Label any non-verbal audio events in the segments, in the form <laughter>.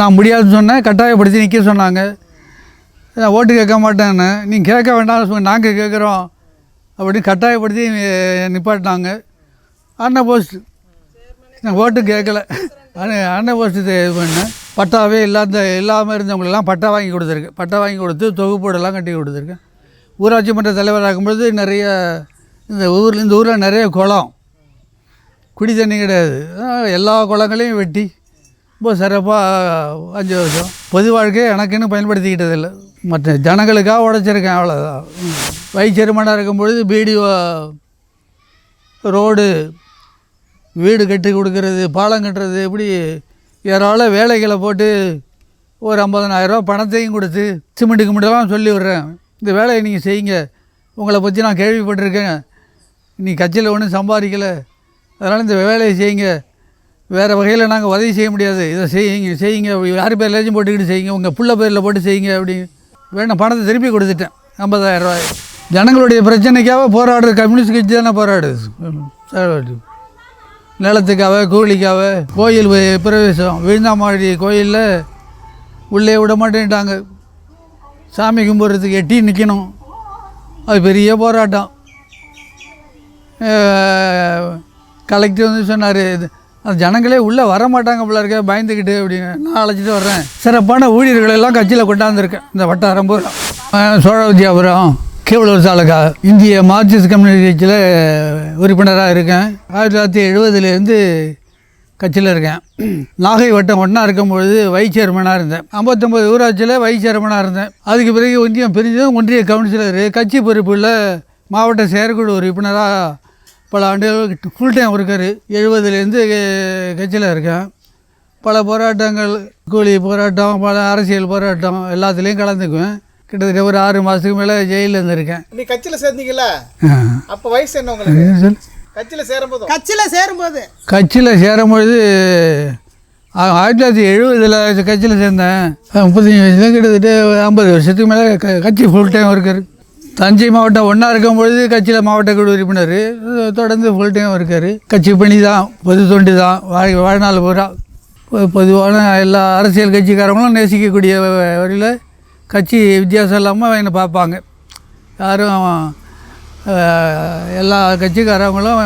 நான் முடியாதுன்னு சொன்னேன் கட்டாயப்படுத்தி நிற்க சொன்னாங்க. ஓட்டு கேட்க மாட்டேன்னு. நீங்கள் கேட்க வேண்டாம்னு சொன்ன நாங்கள் கேட்குறோம். அப்படின்னு கட்டாயப்படுத்தி நிப்பாட்டினாங்க. அண்ணன் போஸ்ட். நான் ஓட்டு கேட்கல. அண்ணன் அண்ணன் போஸ்ட் இது பண்ணேன். பட்டாவே இல்லாத இல்லாமல் இருந்தவங்களெல்லாம் பட்டா வாங்கி கொடுத்துருக்கு. பட்டா வாங்கி கொடுத்து தொகுப்போடெல்லாம் கட்டி கொடுத்துருக்கேன். ஊராட்சி மன்ற தலைவராக இருக்கும்பொழுது நிறைய இந்த ஊரில் இந்த ஊரில் நிறைய குளம். குடி தண்ணி கிடையாது. எல்லா குளங்களையும் வெட்டி ரொம்ப சிறப்பாக அஞ்சு வருஷம். பொது வாழ்க்கையை எனக்குன்னு பயன்படுத்திக்கிட்டதில்லை மற்ற ஜனங்களுக்காக உழைச்சிருக்கேன் அவ்வளோதான் வைஸ் இருக்கும் இருக்கும்பொழுது பிடிஓ ரோடு வீடு கட்டி கொடுக்கறது பாலம் கட்டுறது இப்படி ஏராள வேலைகளை போட்டு ஒரு ஐம்பதனாயிரரூவா பணத்தையும் கொடுத்து சிமெண்ட்டு கிமெண்ட்டெல்லாம் சொல்லி விட்றேன். இந்த வேலையை நீங்கள் செய்யுங்க. உங்களை பற்றி நான் கேள்விப்பட்டிருக்கேன். நீ கட்சியில் ஒன்றும் சம்பாதிக்கலை. அதனால் இந்த வேலையை செய்யுங்க. வேறு வகையில் நாங்கள் உதவி செய்ய முடியாது. இதை செய்யுங்க செய்யுங்க. யார் பேர்லேயும் போட்டுக்கிட்டு செய்யுங்க உங்கள் புள்ள பேரில் போட்டு செய்யுங்க அப்படி. வேணும் பணத்தை திருப்பி கொடுத்துட்டேன். ஐம்பதாயிரம் ரூபாய். ஜனங்களுடைய பிரச்சனைக்காக போராடுறது கம்யூனிஸ்ட் கட்சி தானே போராடுது. நிலத்துக்காக கூலிக்காக கோயில் பிரவேசம். விழுந்தாமாடி கோயிலில் உள்ளே விட மாட்டேன்ட்டாங்க. சாமி கும்பிட்றதுக்கு எட்டி நிற்கணும் அது பெரிய போராட்டம். கலெக்டர் வந்து சொன்னார் அது ஜனங்களே உள்ளே வர மாட்டாங்க போல இருக்க பயந்துக்கிட்டு அப்படின்னு நான் அழைச்சிட்டு வர்றேன். சிறப்பான ஊழியர்களெல்லாம் கட்சியில் கொண்டாந்துருக்கேன். இந்த வட்டாரம் பூரா. சோழ வித்யாபுரம் கீவளூர் தாலுக்கா இந்திய மார்க்சிஸ்ட் கம்யூனிஸ்ட் கட்சியில் உறுப்பினராக இருக்கேன். ஆயிரத்தி தொள்ளாயிரத்தி எழுபதுலேருந்து கட்சியில் இருக்கேன். நாகை வட்டம் ஒன்றா இருக்கும்பொழுது வைஸ் சேர்மனாக இருந்தேன். ஐம்பத்தொம்பது ஊராட்சியில் வைஸ் சேர்மனாக இருந்தேன். அதுக்கு பிறகு ஒன்றியம் பிரிஞ்சதும் ஒன்றிய கவுன்சிலர் கட்சி பொறுப்பில் மாவட்ட செயற்குழு உறுப்பினராக பல ஆண்டுகள் ஃபுல் டைம் ஒர்க்கர் எழுபதுலேருந்து கட்சியில் இருக்கேன். பல போராட்டங்கள் கூலி போராட்டம் பல அரசியல் போராட்டம் எல்லாத்துலேயும் கலந்துக்குவேன். கிட்டத்தட்ட ஒரு ஆறு மாதத்துக்கு மேலே ஜெயிலில் இருந்திருக்கேன். நீ கட்சியில் சேர்ந்தீங்கல்ல? அப்போ வயசு என்ன உங்களுக்கு? கட்சியில் சேரும்போதும் கட்சியில் சேரும்போது. கட்சியில் சேரும்பொழுது ஆயிரத்தி தொள்ளாயிரத்தி எழுபதில் கட்சியில் சேர்ந்தேன். முப்பத்தஞ்சு வயசுல கிட்டத்தட்ட ஐம்பது வருஷத்துக்கு மேலே க கட்சி ஃபுல் டைம் ஒர்க்கர் தஞ்சை மாவட்டம் ஒன்றா இருக்கும் பொழுது கட்சியில் மாவட்ட குழு உறுப்பினர் தொடர்ந்து ஃபுல் டைம் இருக்கார். கட்சி பணி தான் பொது தொண்டு தான் வாழ் வாழ்நாள் பூரா பொதுவான எல்லா அரசியல் கட்சிக்காரங்களும் நேசிக்கக்கூடிய வரையில் கட்சி வித்தியாசம் இல்லாமல் என்னை பார்ப்பாங்க. யாரும் எல்லா கட்சிக்காரங்களும்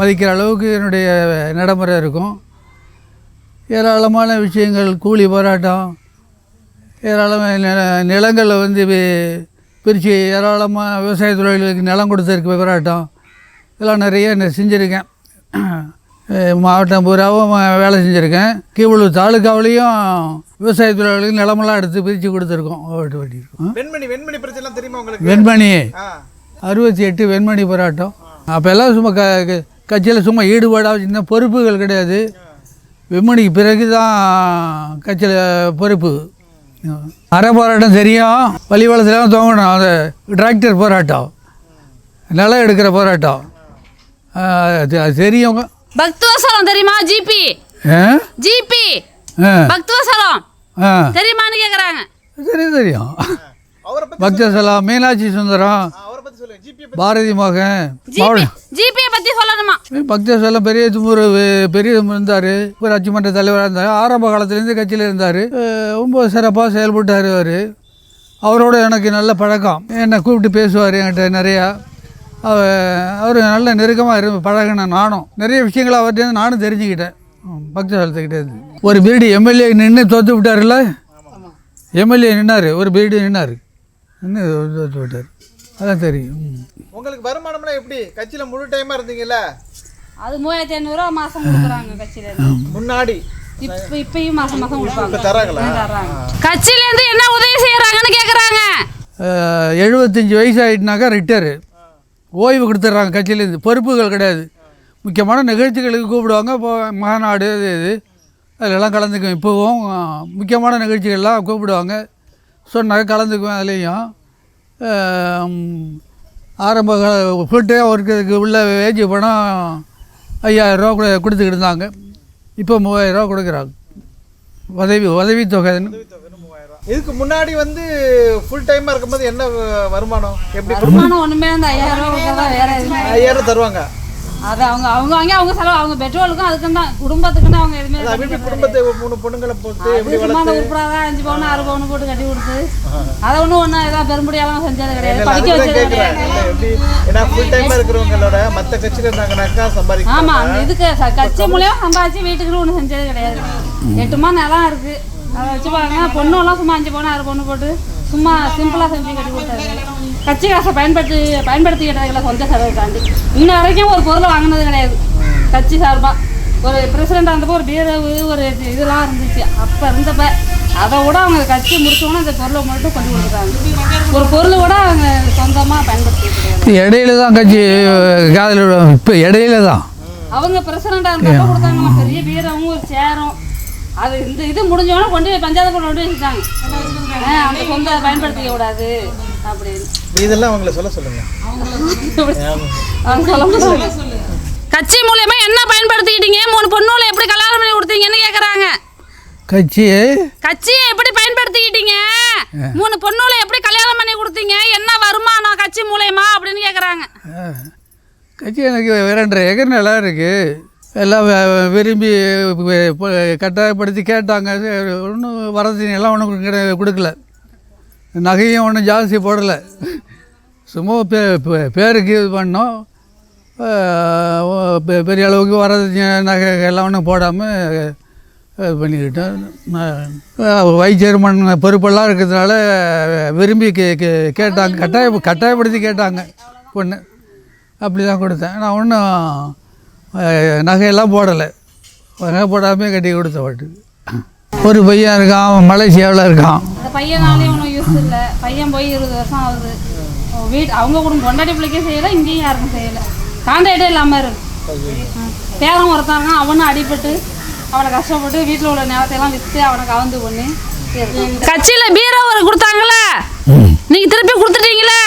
மதிக்கிற அளவுக்கு என்னுடைய நடைமுறை இருக்கும். ஏராளமான விஷயங்கள் கூலி போராட்டம் ஏராளமான நிலங்களில் வந்து பிரித்து ஏராளமான விவசாய தொழில்களுக்கு நிலம் கொடுத்ததுக்கு போராட்டம் இதெல்லாம் நிறைய நான் செஞ்சுருக்கேன். <clears throat> மாவட்டம் பூராவும் வேலை செஞ்சுருக்கேன். கீவளூர் தாலுக்காவிலையும் விவசாய தொழிலாளர்களுக்கு நிலமெல்லாம் எடுத்து பிரித்து கொடுத்துருக்கோம். ஓட்டு ஓட்டியிருக்கோம் வெண்மணி வெண்மணி பிரச்சனை தெரியுமா உங்களுக்கு? வெண்மணி. அறுபத்தி எட்டு வெண்மணி போராட்டம். அப்போல்லாம் சும்மா க கட்சியில் சும்மா ஈடுபாடாக சின்ன பொறுப்புகள் கிடையாது. வெண்மணிக்கு பிறகு தான் கட்சியில் பொறுப்பு. அரை போராட்டம் தெரியும். வழிபாலத்தில் தோங்கணும். அது டிராக்டர் போராட்டம். நிலம் எடுக்கிற போராட்டம். அது தெரியும். பக்துவசலம் தெரியுமா ஜிபி? ஜிபி? பக்துவசலம் தெரியுமான்னு கேக்குறாங்க. தெரியும் தெரியும். பக்தசலாம் மீனாட்சி சுந்தரம் அவரை பற்றி சொல்லுங்க. ஜிபி பாரதி மகன் ஜிபி ஜிபியை பத்தி சொல்லணுமா? பக்தேஸ்வரில் பெரிய தும்பூர் பெரிய இருந்தார். ஊராட்சி மன்ற தலைவராக இருந்தார். ஆரம்ப காலத்துலேருந்து கட்சியில் இருந்தார். ரொம்ப சிறப்பாக செயல்பட்டார் அவர். அவரோட எனக்கு நல்ல பழக்கம். என்னை கூப்பிட்டு பேசுவார் என்கிட்ட நிறையா. அவர் நல்ல நெருக்கமாக இரு பழகினேன் நானும். நிறைய விஷயங்களை அவர்கிட்ட நானும் தெரிஞ்சுக்கிட்டேன். பக்தேஸ்வரத்துக்கிட்டே இருந்து. ஒரு பீடி எம்எல்ஏ நின்று தோற்று விட்டார்ல எம்எல்ஏ நின்னார். ஒரு பீடி நின்னார். தோற்று விட்டார் அதான் தெரியும். உங்களுக்கு வருமானம்லாம் எப்படி? கட்சியில் முழு டைமாக இருந்தீங்கல்ல? அது மூவாயிரத்தி ஐநூறுரூவா மாசம் கொடுக்குறாங்க கட்சியில முன்னாடி. இப்ப இப்பயும் மாசம் மாசம் கொடுப்பாங்க. தராங்களா? தர்றாங்க கட்சியில இருந்து என்ன உதவி செய்யறாங்கன்னு கேக்குறாங்க. அஹ், எழுபத்தஞ்சி வயசு ஆகிட்டுனாக்கா ரிட்டையரு ஓய்வு கொடுத்துட்றாங்க கட்சியிலேருந்து பொறுப்புகள் கிடையாது. முக்கியமான நிகழ்ச்சிகளுக்கு கூப்பிடுவாங்க. இப்போ மாநாடு இது இது. அதிலெல்லாம் கலந்துக்குவேன். இப்போவும் முக்கியமான நிகழ்ச்சிகள்லாம் கூப்பிடுவாங்க. சொன்னாங்க கலந்துக்குவேன் அதுலேயும். ஆரம்ப ஃபுல் டைம் ஒர்க்குக்கு உள்ள வேஜ் பணம் ஐயாயிரரூவா கூட கொடுத்துக்கிட்டு இருந்தாங்க. இப்போ மூவாயிரரூவா கொடுக்குறாங்க. உதவி உதவித்தொகைன்னு இதுக்கு முன்னாடி வந்து ஃபுல் டைமாக இருக்கும்போது என்ன வருமானம்? எப்படி வருமானம் ஒண்ணுமே அந்த ஐயாயிரம் ஐயாயிரம் தருவாங்க. அது அவங்க அவங்க வாங்கி அவங்க செலவு அவங்க பெட்ரோலுக்கும் அதுக்கும் தான் குடும்பத்துக்குன்னு அவங்க எதுவுமே குடும்பத்தை மூணு பொண்ணுங்களை போட்டு அந்த உருப்படாத அஞ்சு பவுன் ஆறு பவுன் போட்டு கட்டி கொடுத்து. அதை ஒன்றும் ஒன்றும் ஏதாவது பெரும்படியெல்லாம் செஞ்சது கிடையாது. படிக்க வச்சது கிடையாது. இல்லை எப்படி? ஏன்னா ஃபுல் டைமாக இருக்கிறவங்களோட மற்ற கட்சியில் இருந்தாங்கனாக்கா சம்பாதிக்க ஆமா அந்த இதுக்கு கட்சி மூலியம் சம்பாதிச்சு வீட்டுக்குன்னு ஒன்றும் செஞ்சது கிடையாது. எட்டுமா நிலம் இருக்கு. அதை வச்சு பாருங்க பொண்ணுலாம் சும்மா அஞ்சு பவுன் ஆறு பவுன் போட்டு சும்மா சிம்பிளா செஞ்சு கட்டி கொடுத்தாரு கட்சி காசை பயன்படுத்தி பயன்படுத்திக்கிட்டதுல சொந்த செலவுக்காண்டி இன்ன வரைக்கும் ஒரு பொருளை வாங்கினது கிடையாது. கட்சி சார்பா. ஒரு பிரசிடெண்டாக இருந்தப்போ ஒரு பீரவு ஒரு இது- இதெல்லாம் இருந்துச்சு. அப்போ இருந்தப்ப அதை விட அவங்க கட்சி முடிச்சோன்னே இந்த பொருளை மட்டும் கொண்டு கொடுக்குறாங்க ஒரு பொருளை கூட அவங்க சொந்தமாக இப்போ இடையில தான் கட்சி காதல் இப்போ இடையில தான் அவங்க பிரசிடண்டா இருந்தப்ப கொடுத்தாங்க. பெரிய பீரவும் ஒரு சேரும் அது இந்த இது முடிஞ்சோடனே கொண்டு போய் பஞ்சாயத்து கொண்டு வந்து வச்சுட்டாங்க. அந்த சொந்த பயன்படுத்திக்க கூடாது. அப்படின்னு. இதெல்லாம் அவங்கள சொல்ல சொல்லுங்க. அவங்க சொல்ல மாட்டாங்க கட்சி மூலியமா என்ன பயன்படுத்திக்கிட்டீங்க? மூணு பொண்ணுல எப்படி கல்யாணம் பண்ணி கொடுத்தீங்கன்னு கேக்குறாங்க? கட்சி கட்சியை எப்படி பயன்படுத்திக்கிட்டீங்க? மூணு பொண்ணுல எப்படி கல்யாணம் பண்ணி கொடுத்தீங்க? என்ன வருமானம் கட்சி மூலியமா அப்படின்னு கேக்குறாங்க. கட்சி எனக்கு ரெண்டரை ஏக்கர் நிலம் இருக்குது எல்லாம் விரும்பி கட்டாயப்படுத்தி கேட்டாங்க. ஒன்றும் வரதட்சணை எல்லாம் ஒன்றும் கிடை- கொடுக்கல. நகையும் ஒன்றும் ஜாஸ்தி போடலை. சும்மா பே பே- பேருக்கு இது பண்ணோம். பெ- பெரிய அளவுக்கு வரது நகை எல்லாம் ஒன்றும் போடாமல் இது பண்ணிக்கிட்டோம். வைச்சேர்மன் பொறுப்பெல்லாம் இருக்கிறதுனால விரும்பி கே கே கேட்டாங்க. கட்டாய கட்டாயப்படுத்தி கேட்டாங்க பொண்ணு. அப்படி தான் கொடுத்தேன். நான் ஒன்றும் நகையெல்லாம் போடலை. நகை போடாமே கட்டி கொடுத்த வாட்டுக்கு ஒரு பையன் இருக்கான் அவன் மலேசியாவில் இருக்கான். அந்த பையனாலேயும் ஒன்றும் யூஸ் இல்லை. பையன் போய் இருபது வருஷம் ஆகுது. வீட் அவங்க குடும்பம் கொண்டாடி பிள்ளைக்கும் செய்யலை இங்கேயும் யாருக்கும் செய்யலை. கான்டாக்டே இல்லாமல் இருக்கு. பேரன் ஒருத்தன் இருக்கான் அவனும் அடிபட்டு அவனை கஷ்டப்பட்டு வீட்டில் உள்ள நிலத்தையெல்லாம் விற்று அவனை கவர்ந்து பண்ணி கட்சியில் பீரோ ஒரு கொடுத்தாங்களே நீங்கள் திருப்பி கொடுத்துட்டீங்களே?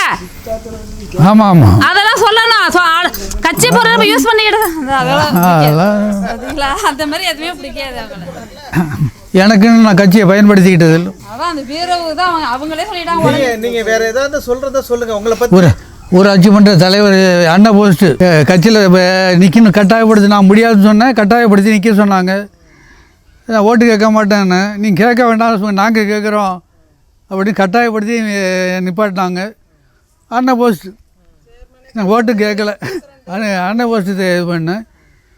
ஆமாம் ஆமாம் அதெல்லாம் சொல்லணும். கட்சி பொருள் யூஸ் பண்ணிக்கிட்டு அதெல்லாம் அந்த மாதிரி எதுவுமே பிடிக்காது அவங்கள <laughs> எனக்குன்னு நான் கட்சியை பயன்படுத்திக்கிட்டது இல்லை அதான் அந்த தான் அவங்க அவங்களே சொல்லிட்டாங்க. நீங்க நீங்க வேற ஏதாவது சொல்றதா சொல்லுங்க. உங்களை பத்தி ஒரு ஊராட்சி மன்ற தலைவர் அண்ணா போஸ்ட்டு கட்சியில் நிற்கணும் கட்டாயப்படுத்தி நான் முடியாதுன்னு சொன்னேன். கட்டாயப்படுத்தி நிற்க சொன்னாங்க. நான் ஓட்டு கேட்க மாட்டேன்னு. நீங்கள் கேட்க வேண்டாம் சொ- நாங்கள் கேட்குறோம். அப்படின்னு கட்டாயப்படுத்தி அஹ், நிப்பாட்டினாங்க. அண்ணா போஸ்ட்டு நான் ஓட்டு கேட்கல. அண்ணா அண்ணா போஸ்ட்டு இது பண்ணேன்.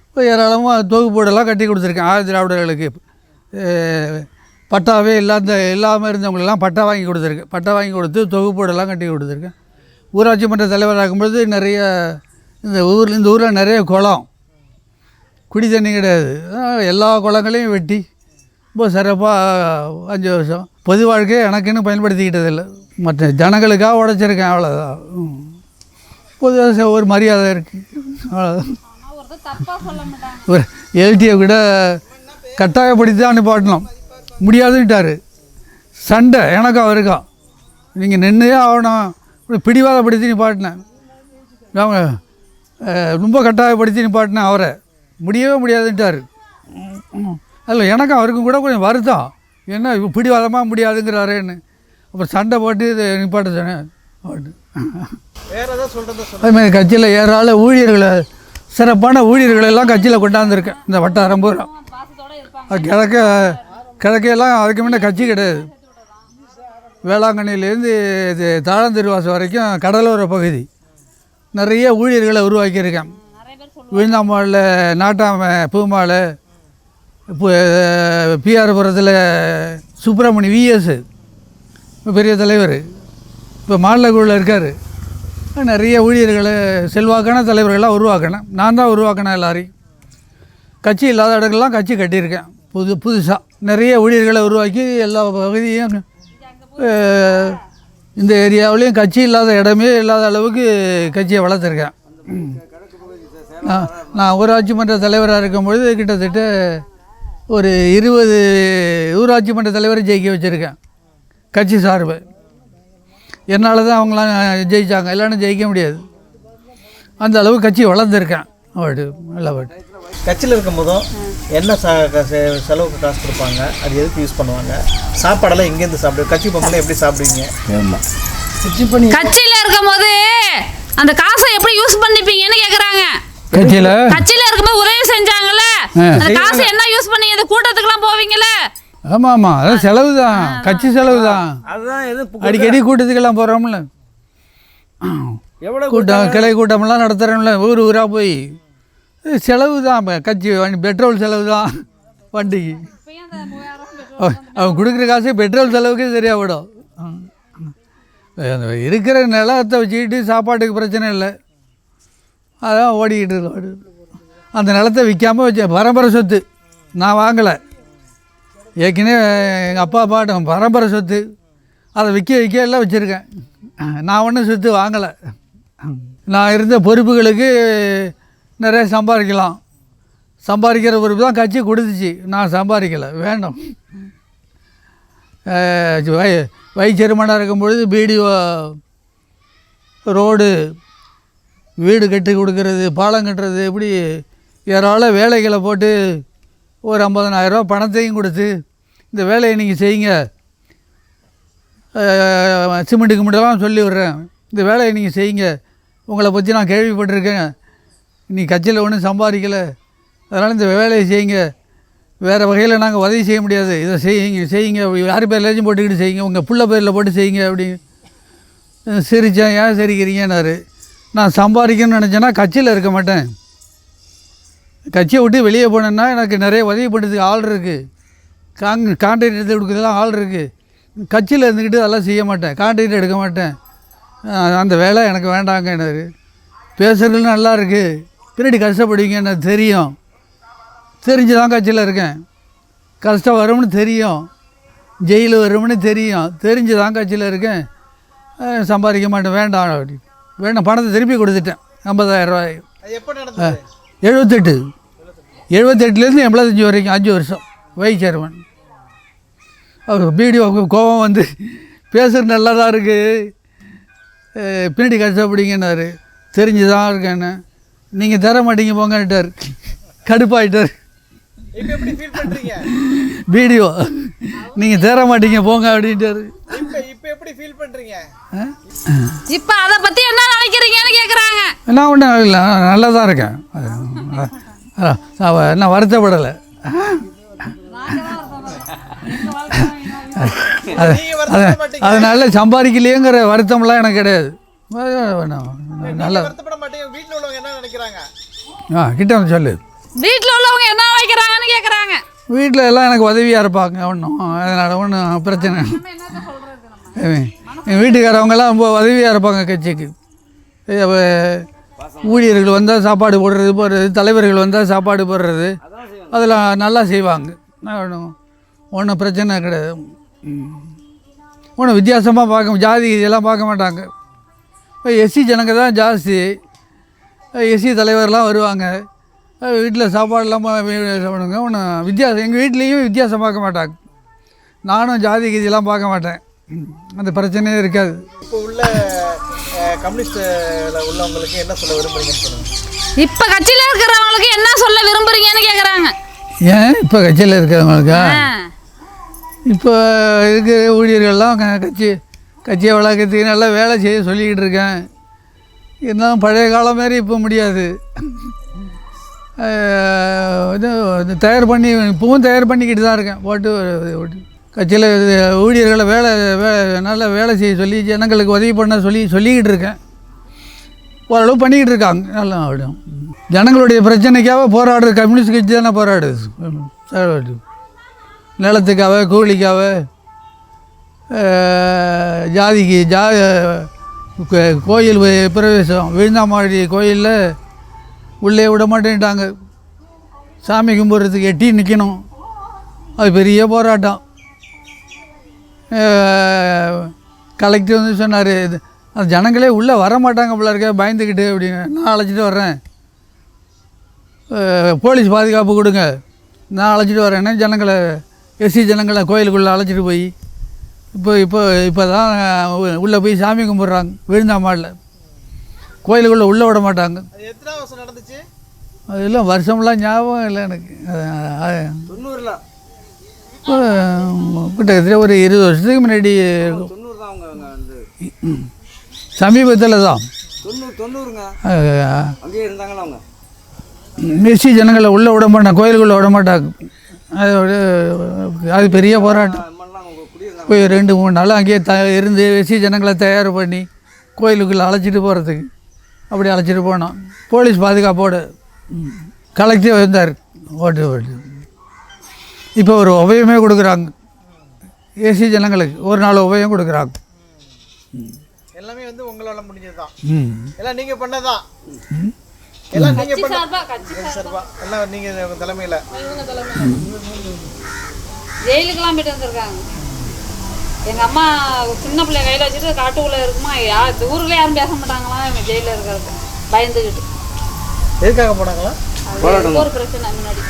இப்போ ஏராளமாக தொகுப்போடெல்லாம் கட்டி கொடுத்துருக்கேன். ஆதி திராவிடர்களுக்கு பட்டாவே இல்லாத இல்லாமல் இருந்தவங்களெல்லாம் பட்டா வாங்கி கொடுத்துருக்கேன் பட்டா வாங்கி கொடுத்து தொகுப்போடெல்லாம் கட்டி கொடுத்துருக்கேன் ஊராட்சி மன்ற தலைவராக இருக்கும்பொழுது நிறைய இந்த ஊரில் இந்த ஊரில் நிறைய குளம். குடி தண்ணி கிடையாது. எல்லா குளங்களையும் வெட்டி ரொம்ப சிறப்பாக அஞ்சு வருஷம். பொது வாழ்க்கையை எனக்குன்னு பயன்படுத்திக்கிட்டதில்லை. மற்ற ஜனங்களுக்காக உழைச்சிருக்கேன் அவ்வளோதான். பொதுவாக ஒரு மரியாதை இருக்குது அவ்வளோதான் எல்டியை விட கட்டாயப்படுத்தி தான் நிப்பாட்டணும். முடியாதுன்ட்டார் சண்டை எனக்கும் அவருக்கும் நீங்கள் நின்றே ஆகணும். இப்படி பிடிவாதப்படுத்தி நிப்பாட்டினேன். அவங்க ரொம்ப கட்டாயப்படுத்தி நிப்பாட்டினேன் அவரை. முடியவே முடியாதுன்ட்டார் அதில் எனக்கும் அவருக்கும் கூட கொஞ்சம் வருத்தம். என்ன இவ பிடிவாதமாக முடியாதுங்கிறாரேன்னு. அப்புறம் சண்டை போட்டு இதை நிப்பாட்ட சொன்னேன். அதுமாதிரி கட்சியில் ஏறால ஊழியர்களை சிறப்பான ஊழியர்களை எல்லாம் கட்சியில் கொண்டாந்துருக்கேன். இந்த வட்டாரம் பூரா. கிழக்க கிழக்கையெல்லாம் அதுக்கு முன்னே கட்சி கிடையாது. வேளாங்கண்ணிலேருந்து இது தாழந்திருவாசம் வரைக்கும் கடலோர பகுதி. நிறைய ஊழியர்களை உருவாக்கியிருக்கேன். விழுந்தாம்பாளில் நாட்டாம பூமாலை இப்போ பிஆர்புரத்தில் சுப்பிரமணி விஎஸ் பெரிய தலைவர். இப்போ மாநிலக்குழுவில் இருக்கார். நிறைய ஊழியர்களை செல்வாக்கான தலைவர்கள்லாம் உருவாக்கினேன். நான் தான் உருவாக்கினேன் எல்லாரையும். கட்சி இல்லாத இடங்கள்லாம் கட்சி கட்டியிருக்கேன். புது புதுசாக நிறைய ஊழியர்களை உருவாக்கி எல்லா பகுதியும் இந்த ஏரியாவிலையும் கட்சி இல்லாத இடமே இல்லாத அளவுக்கு கட்சியை வளர்த்துருக்கேன். நான் நான் ஊராட்சி மன்ற தலைவராக இருக்கும்பொழுது கிட்டத்தட்ட ஒரு இருபது ஊராட்சி மன்ற தலைவரை ஜெயிக்க வச்சுருக்கேன். கட்சி சார்பு. என்னால் தான் அவங்களாம் ஜெயித்தாங்க இல்லைன்னா ஜெயிக்க முடியாது. அந்த அளவு கட்சி வளர்ந்துருக்கேன். அவடு நல்லா பாட்டு கட்சியில் இருக்கும் போதும் என்ன ச செலவுக்கு காசு கொடுப்பாங்க? அது எதுக்கு யூஸ் பண்ணுவாங்க? சாப்பாடெல்லாம் எங்கேருந்து சாப்பிடுவீங்க கட்சி பொங்கலை எப்படி சாப்பிடுவீங்க? கட்சியில் இருக்கும்போது அந்த காசை எப்படி யூஸ் பண்ணிப்பீங்கன்னு கேட்குறாங்க கட்சியில்? கட்சியில இருக்கும்போது உதவி செஞ்சாங்கல்ல. அந்த காசு என்ன யூஸ் பண்ணீங்க இந்த கூட்டத்துக்குலாம் போவீங்கல்ல? ஆமாம் ஆமாம் அதான் செலவு தான் கட்சி செலவு தான் அதுதான் எது அடிக்கடி கூட்டத்துக்கெல்லாம் போகிறோம்ல எவ்வளவு கூட்டம் கிளை கூட்டமெல்லாம் நடத்துகிறோம்ல ஊர் ஊராக போய். செலவு தான் கட்சி வண்டி பெட்ரோல் செலவு தான் வண்டிக்கு அவன் அவன் கொடுக்குற காசு பெட்ரோல் செலவுக்கு சரியாக விடும் இருக்கிற நிலத்தை வச்சுக்கிட்டு சாப்பாட்டுக்கு பிரச்சனை இல்லை. அதான் ஓடிக்கிட்டு இருக்கு. அந்த நிலத்தை விற்காமல் வச்ச பரம்பரை சொத்து. நான் வாங்கலை. ஏற்கனவே எங்கள் அப்பா பாட்டம் பரம்பரை சொத்து. அதை விற்க விற்க எல்லாம் வச்சுருக்கேன். நான் ஒன்றும் சொத்து வாங்கலை. நான் இருந்த பொறுப்புகளுக்கு நிறைய சம்பாதிக்கலாம். சம்பாதிக்கிற ஒரு தான் கட்சி கொடுத்துச்சு. நான் சம்பாதிக்கலை. வேண்டாம் வை வைஸ் இருக்கும் பொழுது பிடிஓ ரோடு வீடு கட்டி கொடுக்கறது பாலம் கட்டுறது இப்படி ஏராள வேலைகளை போட்டு ஒரு ஐம்பதனாயிரரூவா பணத்தையும் கொடுத்து இந்த வேலையை நீங்கள் செய்யுங்க. சிமெண்ட்டுக்கு மட்டும் சொல்லி விட்றேன் இந்த வேலையை நீங்கள் செய்யுங்க. உங்களை பற்றி நான் கேள்விப்பட்டிருக்கேன். நீ கட்சியில் ஒன்றும் சம்பாதிக்கலை. அதனால் இந்த வேலையை செய்யுங்க. வேறு வகையில் நாங்கள் உதவி செய்ய முடியாது. இதை செய்யுங்க செய்யுங்க. யார் பேர்லேயும் போட்டுக்கிட்டு செய்யுங்க. உங்கள் புள்ள பேரில் போட்டு செய்யுங்க அப்படின்னு சிரித்தேன் ஏன் சிரிக்கிறீங்கன்னாரு. நான் சம்பாதிக்கணும்னு நினச்சேன்னா கட்சியில் இருக்க மாட்டேன். கட்சியை விட்டு வெளியே போனேன்னா எனக்கு நிறைய உதவி பண்ணுறதுக்கு ஆள் இருக்குது காங் கான்ட்ராக்ட் எடுத்து கொடுக்குறதுலாம் ஆள் இருக்குது கட்சியில் இருந்துக்கிட்டு அதெல்லாம் செய்ய மாட்டேன். கான்ட்ராக்ட் எடுக்க மாட்டேன். அந்த வேலை எனக்கு வேண்டாங்கன்னாரு பேசுகிறது நல்லா இருக்குது பின்னாடி கஷ்டப்படுவீங்க எனக்கு தெரியும். தெரிஞ்சு தான் கட்சியில் இருக்கேன். கஷ்டம் வரும்னு தெரியும். ஜெயில் வரும்னு தெரியும். தெரிஞ்சு தான் கட்சியில் இருக்கேன். சம்பாதிக்க மாட்டேன். வேண்டாம். அப்படி வேண்டாம். பணத்தை திருப்பி கொடுத்துட்டேன். ஐம்பதாயிரம் ரூபாய். எழுபத்தெட்டு எழுபத்தெட்டுலேருந்து எண்பத்தஞ்சு வரைக்கும் அஞ்சு வருஷம். வைஸ் சேர்மன் அவர் பிடிஓ கோபம் வந்து பேசுகிறது நல்லா தான் இருக்குது பின்னாடி கஷ்டப்படுங்கன்னாரு தெரிஞ்சு தான் இருக்கேன்னு. நீங்கள் தர மாட்டீங்க போங்கன்ட்டார் கடுப்பாயிட்டார். இப்போ எப்படி ஃபீல் பண்றீங்க? பிடிஓ நீங்கள் தர மாட்டீங்க போங்க அப்படின்ட்டாரு. இப்போ இப்போ எப்படி ஃபீல் பண்றீங்க? ஆ? இப்ப அத பத்தி என்ன நினைக்கிறீங்கன்னு கேக்குறாங்க. நான் ஒன்றும் இல்லை நல்லா தான் இருக்கேன். நான் என்ன வருத்தப்படலை. அதனால சம்பாதிக்கலையேங்கிற வருத்தம்லாம் எனக்கு கிடையாது. நல்லா வருத்தப்பட மாட்டீங்க. வீட்டில் உள்ளவங்க என்ன நினைக்கிறாங்க? ஆ கிட்ட வந்து சொல்லு. வீட்டுல உள்ளவங்க என்ன நினைக்கிறாங்கன்னு கேக்குறாங்க. வீட்டில் எல்லாம் எனக்கு உதவியாக இருப்பாங்க ஒன்றும் அதனால் ஒன்றும் பிரச்சனை. எங்கள் வீட்டுக்காரவங்கெல்லாம் ரொம்ப உதவியாக இருப்பாங்க கட்சிக்கு. ஊழியர்கள் வந்தால் சாப்பாடு போடுறது போடுறது தலைவர்கள் வந்தால் சாப்பாடு போடுறது அதெல்லாம் நல்லா செய்வாங்க. ஒன்றும் ஒன்றும் பிரச்சனை கிடையாது. ஒன்றும் வித்தியாசமாக பார்க்க ஜாதி இதெல்லாம் பார்க்க மாட்டாங்க. எஸ்சி ஜனங்க தான் ஜாஸ்தி. எஸ்சி தலைவர்லாம் வருவாங்க. வீட்டில் சாப்பாடுலாம் சாப்பிடுங்க. ஒன்றும் வித்தியாசம் எங்கள் வீட்லேயும் வித்தியாசம் பார்க்க மாட்டாங்க. நானும் ஜாதி கீதியெல்லாம் பார்க்க மாட்டேன். அந்த பிரச்சனையே இருக்காது. இப்போ உள்ள கம்யூனிஸ்டில் உள்ளவங்களுக்கு என்ன சொல்ல விரும்புறீங்கன்னு சொல்லுங்க. இப்ப கட்சியில இருக்கிறவங்களுக்கு என்ன சொல்ல விரும்புறீங்கன்னு கேக்குறாங்க. ஏன் இப்போ கட்சியில் இருக்கிறவங்களுக்கா. இப்போ இருக்கிற ஊழியர்கள்லாம் கட்சி கட்சியை வளர்க்கறதுக்கு நல்லா வேலை செய்ய சொல்லிக்கிட்டு இருக்கேன். இருந்தாலும் பழைய காலம் மாதிரி இப்போ முடியாது. இது தயார் பண்ணி இப்பவும் தயார் பண்ணிக்கிட்டு தான் இருக்கேன். போட்டு ஓட்டு கட்சியில் ஊழியர்களை வேலை வேலை நல்லா வேலை செய்ய சொல்லி ஜனங்களுக்கு உதவி பண்ண சொல்லி சொல்லிக்கிட்டு இருக்கேன். ஓரளவு பண்ணிக்கிட்டு இருக்காங்க. நல்லா அப்படியும் ஜனங்களுடைய பிரச்சனைக்காக போராடுற கம்யூனிஸ்ட் கட்சி தானே போராடுது. நிலத்துக்காக கூலிக்காக ஜாதிக்கு ஜா கோயில் பிரவேசம். விழுந்தாமாடி கோயிலில் உள்ளே விட மாட்டேன்ட்டாங்க. சாமி கும்பிட்றதுக்கு எட்டி நிற்கணும் அது பெரிய போராட்டம். கலெக்டர் வந்து சொன்னார் அந்த ஜனங்களே உள்ளே வர மாட்டாங்க போல இருக்க பயந்துக்கிட்டு அப்படின்னு. நான் அழைச்சிட்டு வர்றேன். போலீஸ் பாதுகாப்பு கொடுங்க. நான் அழைச்சிட்டு வரேன்னா ஜனங்களை எஸ்சி ஜனங்களை கோயிலுக்குள்ளே அழைச்சிட்டு போய் இப்போ இப்போ இப்போ தான் உள்ளே போய் சாமி கும்பிட்றாங்க விழுந்தாமாடில் கோயிலுக்குள்ளே உள்ளே விட மாட்டாங்க. நடந்துச்சு? அதெல்லாம் வருஷம்லாம் ஞாபகம் இல்லை எனக்கு. கிட்டத்தட்ட ஒரு இருபது வருஷத்துக்கு முன்னாடி சமீபத்தில் தான். எஸ்சி ஜனங்களை உள்ளே விட மாட்டாங்க கோயிலுக்குள்ளே விட மாட்டாங்க. அது அது பெரிய போராட்டம். போய் ரெண்டு மூணு நாள் அங்கேயே த இருந்து எஸ்சி ஜனங்களை தயார் பண்ணி கோயிலுக்குள்ளே அழைச்சிட்டு போகிறதுக்கு அப்படி அழைச்சிட்டு போனோம். போலீஸ் பாதுகாப்போடு கலெக்டர் வந்தார். ஓட்டு ஓட்டு இப்போ ஒரு உபயமே கொடுக்குறாங்க. ஏசி ஜனங்களுக்கு ஒரு நாள் உபயம் கொடுக்குறாங்க. எல்லாமே வந்து உங்களால முடிஞ்சது தான் ம். எல்லாம் நீங்க பண்ணதான். எல்லாம் நீங்க கட்சி பண்ண எல்லாம் நீங்க உங்க தலைமையில. ஜெயிலுக்கெல்லாம் போயிட்டு வந்திருக்காங்க. எங்க அம்மா சின்ன பிள்ளை கையில வச்சுட்டு காட்டுக்குள்ள இருக்குமா? யா ஊர்ல யாரும் பேச மாட்டாங்களாம் இவங்க ஜெயில இருக்கிறது பயந்துக்கிட்டு எதுக்காக போனாங்களா? அது ஒரு பிரச்சனை முன்னாடி.